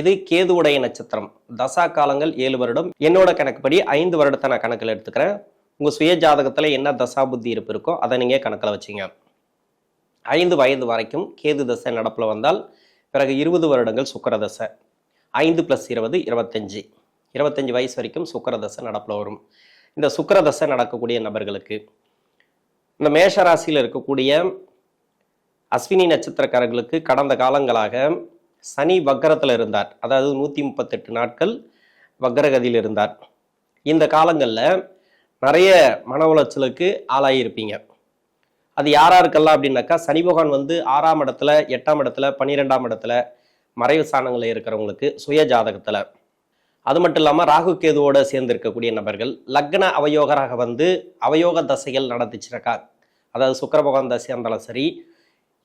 இது கேதுவுடைய நட்சத்திரம். தசா காலங்கள் ஏழு வருடம். என்னோட கணக்குப்படி ஐந்து வருடத்தை நான் கணக்கில் எடுத்துக்கிறேன். உங்கள் சுய ஜாதகத்தில் என்ன தசா புத்தி இருப்பு இருக்கோ அதை நீங்கள் கணக்கில் வச்சுங்க. ஐந்து வயது வரைக்கும் கேது தசை நடப்பில் வந்தால் பிறகு இருபது வருடங்கள் சுக்கர தசை. ஐந்து ப்ளஸ் இருபது இருபத்தஞ்சி. இருபத்தஞ்சி வயசு வரைக்கும் சுக்கர தசை நடப்பில் வரும். இந்த சுக்கர தசை நடக்கக்கூடிய நபர்களுக்கு இந்த மேஷராசியில் இருக்கக்கூடிய அஸ்வினி நட்சத்திரக்காரர்களுக்கு கடந்த காலங்களாக சனி வக்கரத்தில் இருந்தார். அதாவது நூற்றி முப்பத்தெட்டு நாட்கள் வக்கரகதியில் இருந்தார். இந்த காலங்களில் நிறைய மன உளைச்சலுக்கு ஆளாகியிருப்பீங்க அது யாராருக்கெல்லாம் அப்படின்னாக்கா சனி பகவான் வந்து ஆறாம் இடத்துல எட்டாம் இடத்துல பன்னிரெண்டாம் இடத்துல மறைவு ஸ்தானங்களில் இருக்கிறவங்களுக்கு சுய ஜாதகத்தில். அது மட்டும் இல்லாமல் ராகு கேதுவோடு சேர்ந்து இருக்கக்கூடிய நபர்கள் லக்ன அவயோகராக வந்து அவயோக தசைகள் நடந்துச்சுனாக்கா அதாவது சுக்கிர பகவான் தசையாக இருந்தாலும் சரி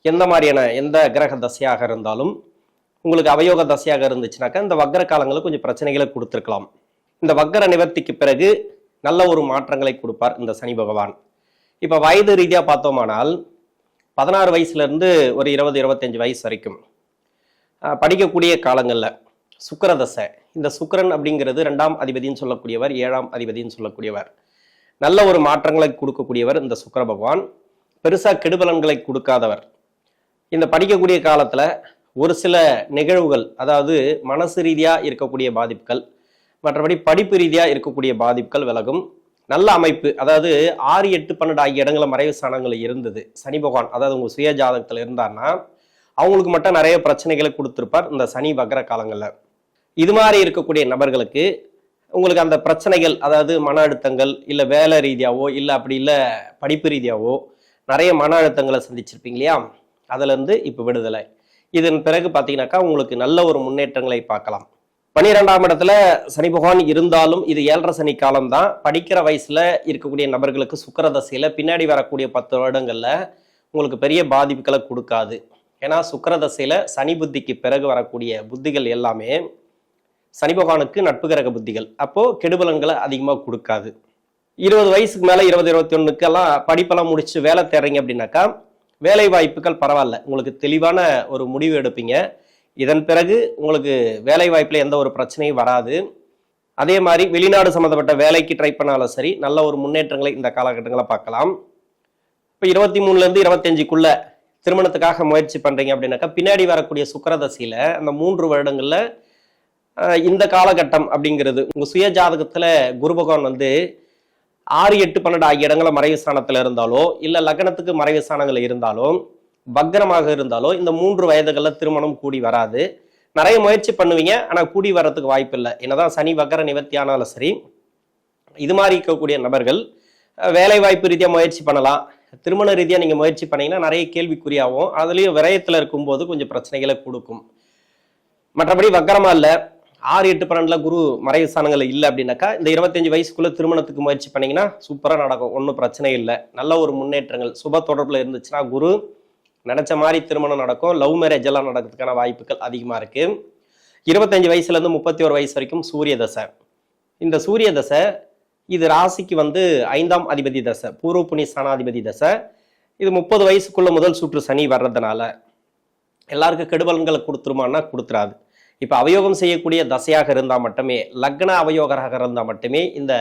எந்த மாதிரியான எந்த கிரக தசையாக இருந்தாலும் உங்களுக்கு அவயோக தசையாக இருந்துச்சுனாக்கா இந்த வக்கர காலங்களுக்கு கொஞ்சம் பிரச்சனைகளை கொடுத்துருக்கலாம். இந்த வக்கர நிவர்த்திக்கு பிறகு நல்ல ஒரு மாற்றங்களை கொடுப்பார் இந்த சனி பகவான். இப்போ வயது ரீதியாக பார்த்தோமானால் பதினாறு வயசுலேருந்து ஒரு இருபது இருபத்தஞ்சி வயசு வரைக்கும். படிக்கக்கூடிய காலங்களில் சுக்கரதசை இந்த சுக்கிரன் அப்படிங்கிறது ரெண்டாம் அதிபதின்னு சொல்லக்கூடியவர் ஏழாம் அதிபதின்னு சொல்லக்கூடியவர். நல்ல ஒரு மாற்றங்களை கொடுக்கக்கூடியவர் இந்த சுக்கிர பகவான். பெருசாக கெடுபலன்களை கொடுக்காதவர். இந்த படிக்கக்கூடிய காலத்தில் ஒரு சில நிகழ்வுகள் அதாவது மனசு ரீதியாக இருக்கக்கூடிய பாதிப்புகள் மற்றபடி படிப்பு ரீதியாக இருக்கக்கூடிய பாதிப்புகள் விலகும். நல்ல அமைப்பு அதாவது ஆறு எட்டு பன்னெண்டு ஆகிய இடங்களில் மறைவு ஸ்தானங்கள் இருந்தது. சனி பகவான் அதாவது உங்கள் சுய ஜாதகத்தில் இருந்தார்னா அவங்களுக்கு மட்டும் நிறைய பிரச்சனைகளை கொடுத்துருப்பார் இந்த சனி வக்ர காலங்களில். இது மாதிரி இருக்கக்கூடிய நபர்களுக்கு உங்களுக்கு அந்த பிரச்சனைகள் அதாவது மன அழுத்தங்கள் இல்லை வேலை ரீதியாவோ இல்லை அப்படி இல்லை படிப்பு ரீதியாவோ நிறைய மன அழுத்தங்களை சந்திச்சிருப்பீங்க இல்லையா? அதுலேருந்து இப்போ விடுதலை. இதன் பிறகு பார்த்தீங்கன்னாக்கா உங்களுக்கு நல்ல ஒரு முன்னேற்றங்களை பார்க்கலாம். பன்னிரெண்டாம் இடத்துல சனி பகவான் இருந்தாலும் இது ஏழரை சனி காலம் தான் படிக்கிற வயசுல இருக்கக்கூடிய நபர்களுக்கு சுக்கரதசையில பின்னாடி வரக்கூடிய பத்து வருடங்கள்ல உங்களுக்கு பெரிய பாதிப்புகளை கொடுக்காது. ஏன்னா சுக்கரதசையில சனி புத்திக்கு பிறகு வரக்கூடிய புத்திகள் எல்லாமே சனி பகவானுக்கு நட்பு கிரக புத்திகள். அப்போ கெடுபலன்களை அதிகமாக கொடுக்காது. இருபது வயசுக்கு மேலே இருபது இருபத்தி ஒன்றுக்கெல்லாம் படிப்பெல்லாம் முடிச்சு வேலை தேடுறீங்க அப்படின்னாக்கா வேலை வாய்ப்புகள் பரவாயில்ல. உங்களுக்கு தெளிவான ஒரு முடிவு எடுப்பீங்க. இதன் பிறகு உங்களுக்கு வேலை வாய்ப்பில் எந்த ஒரு பிரச்சனையும் வராது. அதே மாதிரி வெளிநாடு சம்மந்தப்பட்ட வேலைக்கு ட்ரை பண்ணாலும் சரி நல்ல ஒரு முன்னேற்றங்களை இந்த காலகட்டங்களை பார்க்கலாம். இப்போ இருபத்தி மூணுலேருந்து இருபத்தஞ்சுக்குள்ள திருமணத்துக்காக முயற்சி பண்ணுறீங்க அப்படின்னாக்கா பின்னாடி வரக்கூடிய சுக்கரதசியில் அந்த மூன்று வருடங்களில் இந்த காலகட்டம் அப்படிங்கிறது உங்கள் சுய ஜாதகத்தில் குரு பகவான் வந்து ஆறு எட்டு பன்னெண்டு ஆகிய இடங்கள மறைவு ஸ்தானத்தில் இருந்தாலோ இல்லை லக்னத்துக்கு மறைவு ஸ்தானங்கள் இருந்தாலோ பக்ரமாக இருந்தாலோ இந்த மூன்று வயதுகளில் திருமணம் கூடி வராது. நிறைய முயற்சி பண்ணுவீங்க ஆனால் கூடி வர்றதுக்கு வாய்ப்பு இல்லை. என்னதான் சனி வக்கர நிவர்த்தி ஆனாலும் சரி இது மாதிரி இருக்கக்கூடிய நபர்கள் வேலை வாய்ப்பு ரீதியாக முயற்சி பண்ணலாம். திருமண ரீதியாக நீங்கள் முயற்சி பண்ணீங்கன்னா நிறைய கேள்விக்குறியாகும். அதுலேயும் விரயத்தில் இருக்கும்போது கொஞ்சம் பிரச்சனைகளை கொடுக்கும். மற்றபடி வக்கரமாக இல்லை ஆறு எட்டு பன்னெண்டுல குரு மறைவு ஸ்தானங்கள் இல்லை அப்படின்னாக்கா இந்த இருபத்தஞ்சு வயசுக்குள்ள திருமணத்துக்கு முயற்சி பண்ணீங்கன்னா சூப்பராக நடக்கும். ஒன்றும் பிரச்சனை இல்லை. நல்ல ஒரு முன்னேற்றங்கள். சுப தொடர்பில் இருந்துச்சுன்னா குரு நினைச்ச மாதிரி திருமணம் நடக்கும். லவ் மேரேஜ் எல்லாம் நடக்கிறதுக்கான வாய்ப்புகள் அதிகமாக இருக்கு. இருபத்தஞ்சு வயசுலேருந்து முப்பத்தி ஒரு வயசு வரைக்கும் சூரிய தசை. இந்த சூரிய தசை இது ராசிக்கு வந்து ஐந்தாம் அதிபதி தசை பூர்வ புண்ணிய ஸ்தானாதிபதி தசை. இது முப்பது வயசுக்குள்ள முதல் சுற்று சனி வர்றதுனால. எல்லாருக்கும் கெடுபலன்களை கொடுத்துருமான்னா கொடுத்துறாது. இப்போ அவயோகம் செய்யக்கூடிய தசையாக இருந்தால் மட்டுமே லக்ன அவயோகராக இருந்தால் மட்டுமே இந்த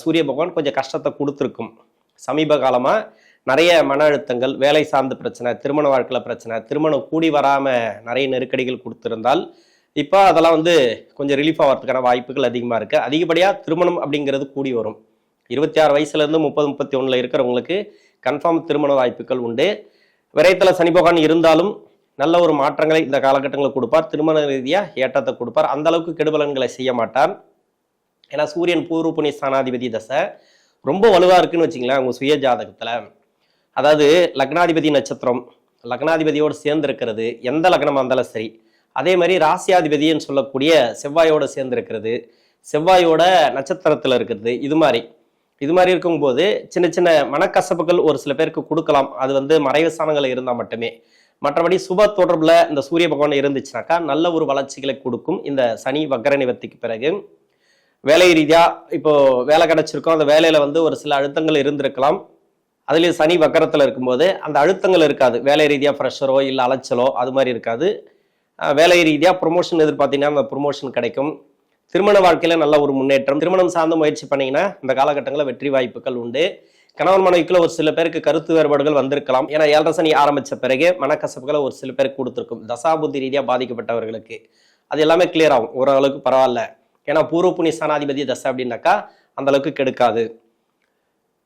சூரிய பகவான் கொஞ்சம் கஷ்டத்தை கொடுத்துருக்கும். சமீப காலமாக நிறைய மன அழுத்தங்கள் வேலை சார்ந்த பிரச்சனை திருமண வாழ்க்கையில் பிரச்சனை திருமணம் கூடி வராமல் நிறைய நெருக்கடிகள் கொடுத்துருந்தால் இப்போ அதெல்லாம் வந்து கொஞ்சம் ரிலீஃப் ஆகிறதுக்கான வாய்ப்புகள் அதிகமாக இருக்குது அதிகப்படியாக திருமணம் அப்படிங்கிறது கூடி வரும். இருபத்தி ஆறு வயசுலேருந்து முப்பது முப்பத்தி ஒன்றில் இருக்கிறவங்களுக்கு கன்ஃபார்ம் திருமண வாய்ப்புகள் உண்டு. விரயத்தில் சனி பகவான் இருந்தாலும் நல்ல ஒரு மாற்றங்களை இந்த காலகட்டங்களில் கொடுப்பார். திருமண ரீதியாக ஏற்றத்தை கொடுப்பார். அந்த அளவுக்கு கெடுபலன்களை செய்ய மாட்டார். ஏன்னா சூரியன் பூர்வ புண்ணிய ஸ்தானாதிபதி தசை ரொம்ப வலுவாக இருக்குன்னு வச்சிங்களேன் உங்கள் சுய ஜாதகத்தில். அதாவது லக்னாதிபதி நட்சத்திரம் லக்னாதிபதியோடு சேர்ந்து இருக்கிறது எந்த லக்னமாக இருந்தாலும் சரி. அதே மாதிரி ராசியாதிபதின்னு சொல்லக்கூடிய செவ்வாயோடு சேர்ந்து இருக்கிறது செவ்வாயோட நட்சத்திரத்தில் இருக்கிறது இது மாதிரி. இது மாதிரி இருக்கும்போது சின்ன சின்ன மனக்கசப்புகள் ஒரு சில பேருக்கு கொடுக்கலாம். அது வந்து மறைவு ஸ்தானங்கள் இருந்தால் மட்டுமே. மற்றபடி சுப தொடர்பில் இந்த சூரிய பகவான் இருந்துச்சுனாக்கா நல்ல ஒரு வளர்ச்சிகளை கொடுக்கும் இந்த சனி வக்கர நிவர்த்திக்கு பிறகு. வேலை ரீதியாக இப்போ வேலை கிடச்சிருக்கோம். அந்த வேலையில் வந்து ஒரு சில அழுத்தங்கள் இருந்திருக்கலாம். அதுலேயும் சனி வக்கரத்தில் இருக்கும்போது அந்த அழுத்தங்கள் இருக்காது. வேலை ரீதியாக ப்ரெஷரோ இல்லை அலைச்சலோ அது மாதிரி இருக்காது. வேலை ரீதியாக ப்ரொமோஷன் எதிர்பார்த்தீங்கன்னா அந்த ப்ரொமோஷன் கிடைக்கும். திருமண வாழ்க்கையில் நல்ல ஒரு முன்னேற்றம். திருமணம் சார்ந்த முயற்சி பண்ணிங்கன்னா இந்த காலகட்டங்களில் வெற்றி வாய்ப்புகள் உண்டு. கணவன் மனைவிக்குள்ள ஒரு சில பேருக்கு கருத்து வேறுபாடுகள் வந்திருக்கலாம். ஏன்னா ஏழரை சனி ஆரம்பித்த பிறகு மனக்கசப்புகளை ஒரு சில பேருக்கு கொடுத்துருக்கும். தசாபுத்தி ரீதியாக பாதிக்கப்பட்டவர்களுக்கு. அது எல்லாமே கிளியர் ஆகும். ஓரளவுக்கு பரவாயில்ல. ஏன்னா பூர்வ புண்ணிய ஸ்தானாதிபதி தசை அப்படின்னாக்கா அந்த அளவுக்கு கெடுக்காது.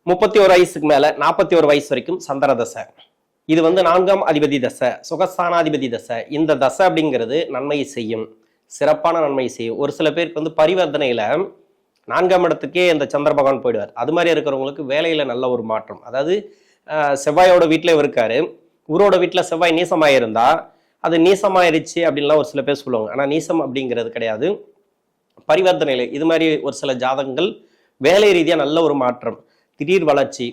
முப்பத்தி ஒரு வயசுக்கு மேலே நாற்பத்தி ஒரு வயசு வரைக்கும் சந்திர தசை. இது வந்து நான்காம் அதிபதி தசை சுகஸ்தானாதிபதி தசை. இந்த தசை அப்படிங்கிறது நன்மையை செய்யும். சிறப்பான நன்மையை செய்யும். ஒரு சில பேருக்கு வந்து பரிவர்த்தனையில் நான்காம் இடத்துக்கே இந்த சந்திர பகவான் போயிடுவார். அது மாதிரி இருக்கிறவங்களுக்கு வேலையில் நல்ல ஒரு மாற்றம். அதாவது செவ்வாயோட வீட்டிலே இருக்காரு. ஊரோட வீட்டில் செவ்வாய் நீசமாயிருந்தா அது நீசமாயிருச்சு அப்படின்லாம் ஒரு சில பேர் சொல்லுவாங்க. ஆனால் நீசம் அப்படிங்கிறது கிடையாது. பரிவர்த்தனையில் இது மாதிரி ஒரு சில ஜாதகங்கள் வேலை ரீதியாக நல்ல ஒரு மாற்றம். திடீர் வளர்ச்சி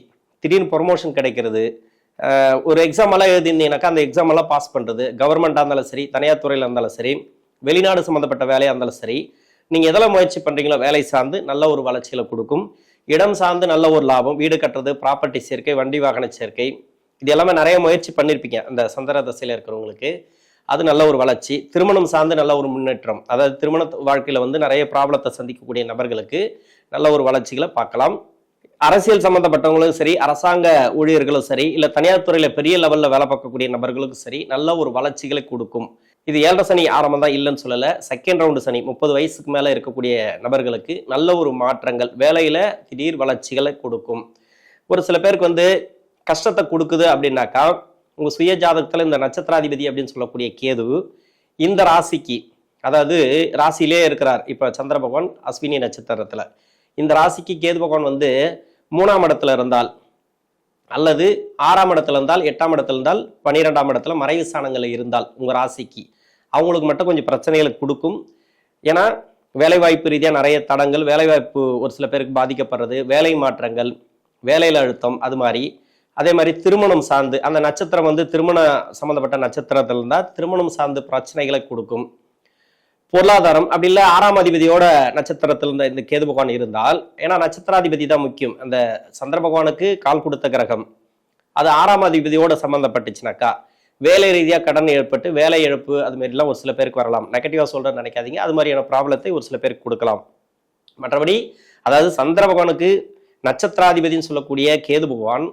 திடீர் ப்ரொமோஷன் கிடைக்கிறது. ஒரு எக்ஸாம் எல்லாம் எழுதியிருந்தீங்கன்னாக்கா அந்த எக்ஸாம் எல்லாம் பாஸ் பண்ணுறது கவர்மெண்ட்டாக இருந்தாலும் சரி தனியார் துறையில் இருந்தாலும் சரி வெளிநாடு சம்மந்தப்பட்ட வேலையாக இருந்தாலும் சரி நீங்கள் எதில் முயற்சி பண்ணுறீங்களோ வேலை சார்ந்து நல்ல ஒரு வளர்ச்சிகளை கொடுக்கும். இடம் சார்ந்து நல்ல ஒரு லாபம் வீடு கட்டுறது ப்ராப்பர்ட்டி சேர்க்கை வண்டி வாகன சேர்க்கை இது எல்லாமே நிறைய முயற்சி பண்ணியிருப்பீங்க அந்த சந்திர தசையில் இருக்கிறவங்களுக்கு. அது நல்ல ஒரு வளர்ச்சி. திருமணம் சார்ந்து நல்ல ஒரு முன்னேற்றம். அதாவது திருமண வாழ்க்கையில் வந்து நிறைய ப்ராப்ளத்தை சந்திக்கக்கூடிய நபர்களுக்கு நல்ல ஒரு வளர்ச்சிகளை பார்க்கலாம். அரசியல் சம்பந்தப்பட்டவங்களும் சரி அரசாங்க ஊழியர்களும் சரி இல்லை தனியார் துறையில் பெரிய லெவலில் வேலை பார்க்கக்கூடிய நபர்களுக்கும் சரி நல்ல ஒரு வளர்ச்சிகளை கொடுக்கும். இது ஏழரை சனி ஆரம்பம் தான் இல்லைன்னு சொல்லலை. செகண்ட் ரவுண்டு சனி முப்பது வயசுக்கு மேலே இருக்கக்கூடிய நபர்களுக்கு நல்ல ஒரு மாற்றங்கள் வேலையில் திடீர் வளர்ச்சிகளை கொடுக்கும். ஒரு சில பேருக்கு வந்து கஷ்டத்தை கொடுக்குது அப்படின்னாக்கா உங்கள் சுய ஜாதகத்தில் இந்த நட்சத்திராதிபதி அப்படின்னு சொல்லக்கூடிய கேது இந்த ராசிக்கு அதாவது ராசியிலே இருக்கிறார். இப்போ சந்திர பகவான் அஸ்வினி நட்சத்திரத்தில். இந்த ராசிக்கு கேது பகவான் வந்து மூணாம் இடத்துல இருந்தால் அல்லது ஆறாம் இடத்துல இருந்தால் எட்டாம் இடத்துல இருந்தால் பன்னிரெண்டாம் இடத்துல மறைவு ஸ்தானங்களில் இருந்தால் உங்கள் ராசிக்கு. அவங்களுக்கு மட்டும் கொஞ்சம் பிரச்சனைகளை கொடுக்கும். ஏன்னா வேலைவாய்ப்பு ரீதியாக நிறைய தடங்கள் வேலைவாய்ப்பு ஒரு சில பேருக்கு பாதிக்கப்படுறது வேலை மாற்றங்கள் வேலையில் அழுத்தம் அது மாதிரி. அதே மாதிரி திருமணம் சார்ந்து அந்த நட்சத்திரம் வந்து திருமண சம்மந்தப்பட்ட நட்சத்திரத்தில் இருந்தால் திருமணம் சார்ந்து பிரச்சனைகளை கொடுக்கும். பொருளாதாரம் அப்படி இல்லை ஆறாம் அதிபதியோட நட்சத்திரத்தில் இருந்த இந்த கேது பகவான் இருந்தால் ஏன்னா நட்சத்திராதிபதி தான் முக்கியம். அந்த சந்திர பகவானுக்கு கால் கொடுத்த கிரகம். அது ஆறாம் அதிபதியோட சம்மந்தப்பட்டுச்சுனாக்கா வேலை ரீதியாக கடன் ஏற்பட்டு வேலை இழப்பு அது மாதிரிலாம் ஒரு சில பேருக்கு வரலாம். நெகட்டிவாக சொல்கிறேன்னு நினைக்காதீங்க. அது மாதிரியான ப்ராப்ளத்தை ஒரு சில பேருக்கு கொடுக்கலாம். மற்றபடி அதாவது சந்திர பகவானுக்கு நட்சத்திராதிபதின்னு சொல்லக்கூடிய கேது பகவான்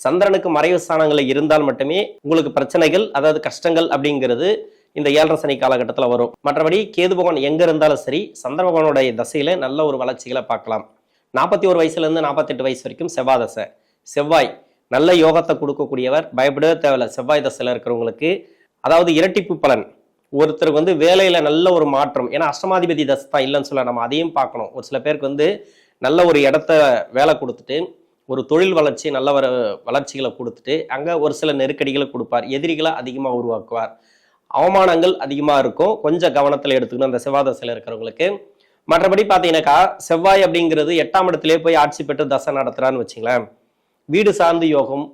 சந்திரனுக்கு மறைவு ஸ்தானங்களில் இருந்தால் மட்டுமே உங்களுக்கு பிரச்சனைகள் அதாவது கஷ்டங்கள் அப்படிங்கிறது இந்த ஏழரை சனி காலகட்டத்தில் வரும். மற்றபடி கேது பகவான் எங்க இருந்தாலும் சரி சந்திர பகவானுடைய தசையில நல்ல ஒரு வளர்ச்சிகளை பார்க்கலாம். நாற்பத்தி ஒரு வயசுலேருந்து நாற்பத்தெட்டு வயசு வரைக்கும் செவ்வாய் தசை. செவ்வாய் நல்ல யோகத்தை கொடுக்கக்கூடியவர். பயப்படவே தேவையில்ல. செவ்வாய் தசையில் இருக்கிறவங்களுக்கு அதாவது இரட்டிப்பு பலன். ஒருத்தருக்கு வந்து வேலையில் நல்ல ஒரு மாற்றம். ஏன்னா அஷ்டமாதிபதி தசை தான் இல்லைன்னு சொல்ல நம்ம அதையும் பார்க்கணும். ஒரு சில பேருக்கு வந்து நல்ல ஒரு இடத்த வேலை கொடுத்துட்டு ஒரு தொழில் வளர்ச்சி நல்ல வர வளர்ச்சிகளை கொடுத்துட்டு அங்கே ஒரு சில நெருக்கடிகளை கொடுப்பார். எதிரிகளை அதிகமாக உருவாக்குவார். அவமானங்கள் அதிகமாக இருக்கும். கொஞ்சம் கவனத்தில் எடுத்துக்கணும். அந்த செவ்வாய் தசையில் இருக்கிறவங்களுக்கு. மற்றபடி பார்த்தீங்கன்னாக்கா செவ்வாய் அப்படிங்கிறது எட்டாம் இடத்துலேயே போய் ஆட்சி பெற்று தசை நடத்துகிறான்னு வச்சுங்களேன். வீடு சார்ந்து யோகம்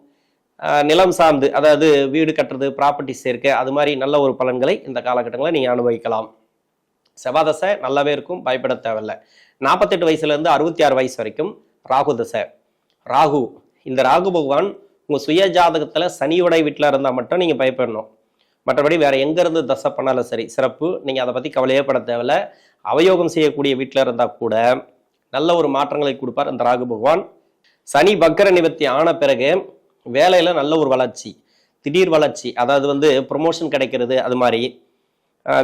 நிலம் சார்ந்து அதாவது வீடு கட்டுறது ப்ராப்பர்ட்டி சேர்க்கை அது மாதிரி நல்ல ஒரு பலன்களை இந்த காலகட்டங்களில் நீங்கள் அனுபவிக்கலாம். செவ்வாய் தசை நல்லாவே இருக்கும். பயப்பட தேவையில்லை. நாற்பத்தெட்டு வயசுலேருந்து அறுபத்தி ஆறு வயசு வரைக்கும் ராகு தசை. ராகு இந்த ராகு பகவான் உங்கள் சுய ஜாதகத்தில் சனியோட வீட்டில் இருந்தால் மட்டும் நீங்கள் பயப்படணும். மற்றபடி வேற எங்க இருந்து தசை பண்ணாலும் சரி சிறப்பு. நீங்க அதை பத்தி கவலையே பட தேவையில்ல அவயோகம் செய்யக்கூடிய வீட்டில் இருந்தா கூட நல்ல ஒரு மாற்றங்களை கொடுப்பார் அந்த ராகு பகவான். சனி பக்கர நிவர்த்தி ஆன பிறகு வேலையில நல்ல ஒரு வளர்ச்சி திடீர் வளர்ச்சி அதாவது வந்து ப்ரொமோஷன் கிடைக்கிறது அது மாதிரி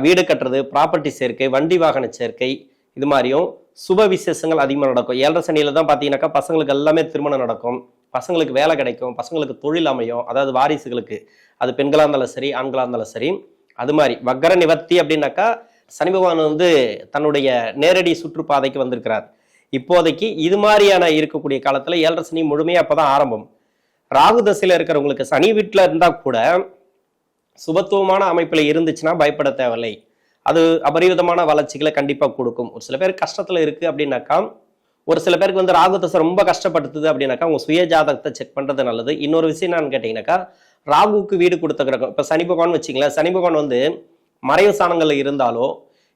வீடு கட்டுறது ப்ராப்பர்ட்டி சேர்க்கை வண்டி வாகன சேர்க்கை இது மாதிரியும் சுப விசேஷங்கள் அதிகமாக நடக்கும். ஏழரை சனியில தான் பார்த்தீங்கன்னாக்கா பசங்களுக்கு எல்லாமே திருமணம் நடக்கும். பசங்களுக்கு வேலை கிடைக்கும் பசங்களுக்கு தொழில் அமையும் அதாவது வாரிசுகளுக்கு அது பெண்களாக இருந்தாலும் சரி ஆண்களாக இருந்தாலும் சரி அது மாதிரி. வக்கர நிவர்த்தி அப்படின்னாக்கா சனி பகவான் வந்து தன்னுடைய நேரடி சுற்றுப்பாதைக்கு வந்திருக்கிறார். இப்போதைக்கு இது மாதிரியான இருக்கக்கூடிய காலத்தில் ஏழரை சனி அப்போ தான் ஆரம்பம். ராகு தசையில் இருக்கிறவங்களுக்கு சனி வீட்டில் இருந்தால் கூட சுபத்துவமான அமைப்பில் இருந்துச்சுன்னா பயப்பட தேவையில்லை. அது அபரிவிதமான வளர்ச்சிகளை கண்டிப்பாக கொடுக்கும். ஒரு சில பேர் கஷ்டத்தில் இருக்குது அப்படின்னாக்கா ஒரு சில பேருக்கு வந்து ராகு தசை ரொம்ப கஷ்டப்படுத்துது அப்படின்னாக்கா உங்க சுய ஜாதகத்தை செக் பண்றது நல்லது. இன்னொரு விஷயம் என்னன்னு கேட்டீங்கன்னாக்கா ராகுக்கு வீடு கொடுத்த கிரகம் இப்ப சனி பகவான் வச்சிங்களேன் சனி பகவான் வந்து மறைவு சாணங்களில் இருந்தாலோ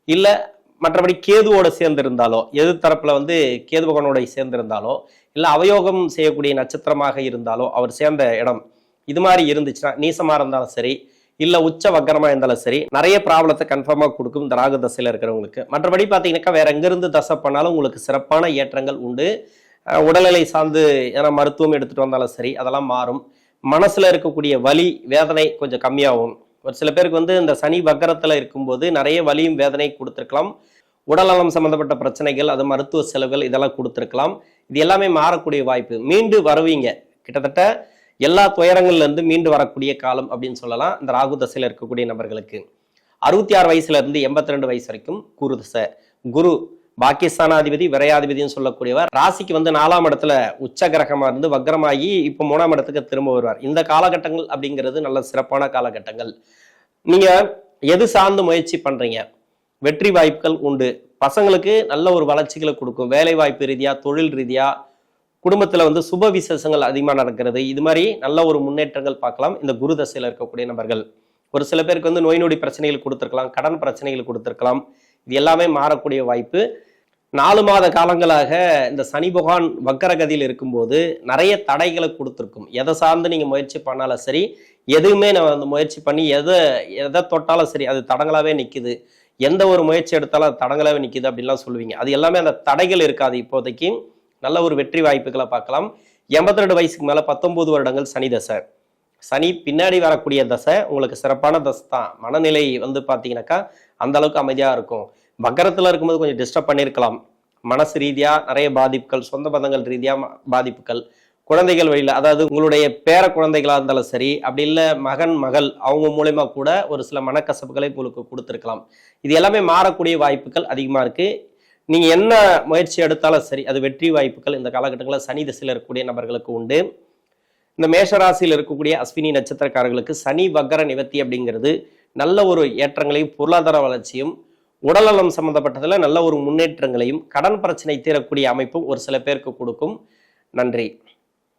இல்லை மற்றபடி கேதுவோட சேர்ந்து இருந்தாலோ எது தரப்புல வந்து கேது பகவானோட சேர்ந்து இருந்தாலோ அவயோகம் செய்யக்கூடிய நட்சத்திரமாக இருந்தாலோ அவர் சேர்ந்த இடம் இது மாதிரி இருந்துச்சுன்னா நீசமாக இருந்தாலும் சரி இல்ல உச்ச வக்கரமா இருந்தாலும் சரி நிறைய ப்ராப்ளத்தை கன்ஃபார்மா கொடுக்கும் இந்த ராகு தசையில இருக்கிறவங்களுக்கு. மற்றபடி பாத்தீங்கன்னாக்கா வேற எங்கிருந்து தசை பண்ணாலும் உங்களுக்கு சிறப்பான ஏற்றங்கள் உண்டு. உடல்நிலை சார்ந்து ஏன்னா மருத்துவம் எடுத்துட்டு வந்தாலும் சரி அதெல்லாம் மாறும். மனசுல இருக்கக்கூடிய வலி வேதனை கொஞ்சம் கம்மியாகும். ஒரு சில பேருக்கு வந்து இந்த சனி வக்கரத்துல இருக்கும்போது நிறைய வலியும் வேதனை கொடுத்துருக்கலாம். உடல்நலம் சம்பந்தப்பட்ட பிரச்சனைகள் அது மருத்துவ செலவுகள் இதெல்லாம் கொடுத்துருக்கலாம். இது எல்லாமே மாறக்கூடிய வாய்ப்பு. மீண்டு வருவீங்க. கிட்டத்தட்ட எல்லா துயரங்கள்லேருந்து மீண்டு வரக்கூடிய காலம் அப்படின்னு சொல்லலாம். இந்த ராகு தசையில் இருக்கக்கூடிய நபர்களுக்கு. அறுபத்தி ஆறு வயசுல இருந்து எண்பத்தி ரெண்டு வயசு வரைக்கும் குரு தசை. குரு பாகிஸ்தானாதிபதி விரையாதிபதினு சொல்லக்கூடியவர். ராசிக்கு வந்து நாலாம் இடத்துல உச்ச கிரகமாக இருந்து வக்ரமாகி இப்போ மூணாம் இடத்துக்கு திரும்ப வருவார். இந்த காலகட்டங்கள் அப்படிங்கிறது நல்ல சிறப்பான காலகட்டங்கள். நீங்கள் எது சார்ந்து முயற்சி பண்ணுறீங்க வெற்றி வாய்ப்புகள் உண்டு. பசங்களுக்கு நல்ல ஒரு வளர்ச்சிகளை கொடுக்கும். வேலை வாய்ப்பு ரீதியாக தொழில் ரீதியாக குடும்பத்தில் வந்து சுப விசேஷங்கள் அதிகமாக நடக்கிறது. இது மாதிரி நல்ல ஒரு முன்னேற்றங்கள் பார்க்கலாம். இந்த குரு தசையில் இருக்கக்கூடிய நபர்கள். ஒரு சில பேருக்கு வந்து நோய் நொடி பிரச்சனைகள் கொடுத்துருக்கலாம் கடன் பிரச்சனைகள் கொடுத்துருக்கலாம். இது எல்லாமே மாறக்கூடிய வாய்ப்பு. நாலு மாத காலங்களாக இந்த சனி பகவான் வக்கரகதியில் இருக்கும்போது நிறைய தடைகளை கொடுத்துருக்கும். எதை சார்ந்து நீங்கள் முயற்சி பண்ணாலும் சரி எதுவுமே நான் வந்து முயற்சி பண்ணி எதை எதை தொட்டாலும் சரி அது தடங்களாகவே நிற்குது எந்த ஒரு முயற்சி எடுத்தாலும் அது தடங்களாகவே நிற்குது அப்படின்லாம் சொல்லுவீங்க. அது எல்லாமே அந்த தடைகள் இருக்காது இப்போதைக்கு. நல்ல ஒரு வெற்றி வாய்ப்புகளை பார்க்கலாம். எண்பத்தி ரெண்டு வயசுக்கு மேலே பத்தொன்பது வருடங்கள் சனி தசை. சனி பின்னாடி வரக்கூடிய தசை உங்களுக்கு சிறப்பான தசை தான். மனநிலை வந்து பார்த்தீங்கன்னாக்கா அந்த அளவுக்கு அமைதியாக இருக்கும். வக்கரத்துல இருக்கும்போது கொஞ்சம் டிஸ்டர்ப் பண்ணியிருக்கலாம் மனசு ரீதியாக நிறைய பாதிப்புகள் சொந்த பந்தங்கள் ரீதியாக பாதிப்புகள் குழந்தைகள் வழியில் அதாவது உங்களுடைய பேர குழந்தைகளாக இருந்தாலும் சரி அப்படி இல்லை மகன் மகள் அவங்க மூலயமா கூட ஒரு சில மனக்கசப்புகளை உங்களுக்கு கொடுத்துருக்கலாம். இது எல்லாமே மாறக்கூடிய வாய்ப்புகள் அதிகமாக இருக்குது நீங்கள் என்ன முயற்சி எடுத்தாலும் சரி அது வெற்றி வாய்ப்புகள் இந்த காலகட்டங்களில் சனி திசையில் இருக்கக்கூடிய நபர்களுக்கு உண்டு. இந்த மேஷராசியில் இருக்கக்கூடிய அஸ்வினி நட்சத்திரக்காரர்களுக்கு சனி வக்கர நிவர்த்தி அப்படிங்கிறது நல்ல ஒரு ஏற்றங்களையும் பொருளாதார வளர்ச்சியும் உடல்நலம் சம்மந்தப்பட்டதில் நல்ல ஒரு முன்னேற்றங்களையும் கடன் பிரச்சனை தீரக்கூடிய அமைப்பும் ஒரு சில பேருக்கு கொடுக்கும். நன்றி.